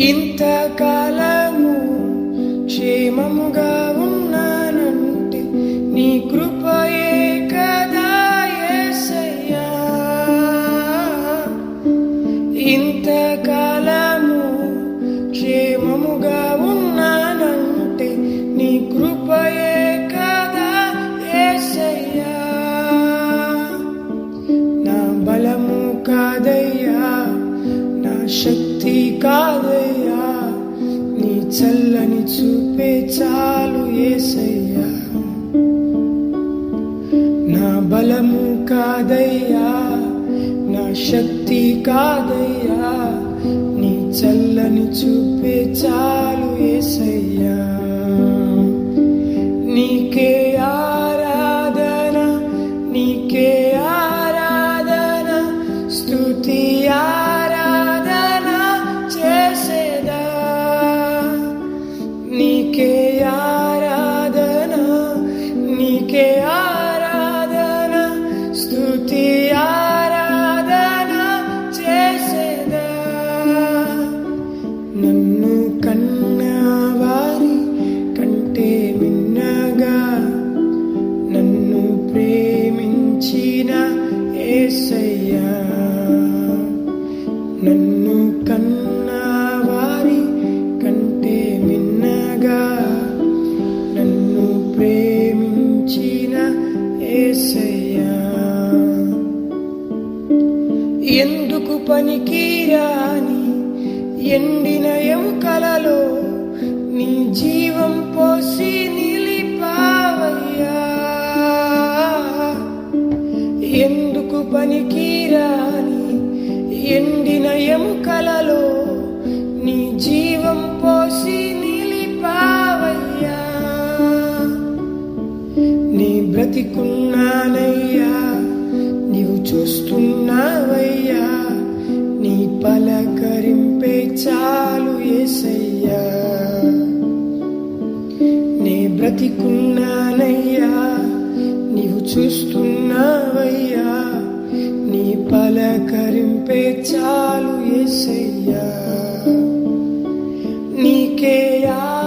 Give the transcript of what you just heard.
Inter చాలు ఏసయ్యా. నా బలము కాదయ్యా నా శక్తి కాదయ్యా నీ చల్లని చూపే చాలు ఏసయ్యా. నీకే ఆ ఎందుకు పనికిరాని ఎండిన ఎముకలలో నీ జీవం పోసి నిలిపావయ్యా? ఎందుకు పనికిరాని ఎండిన ఎముకలలో నీ జీవం పోసి నిలిపావయ్యా? నీ బ్రతికున్నానయ్యా. నీవు చూస్తున్నావయ్యా. నీ పలకరింపే చాలు ఏసయ్యా. నీ బ్రతికున్నానయ్యా. నీవు చూస్తున్నావయ్యా. నీ పలకరింపే చాలు ఏసయ్యా. నీకే యా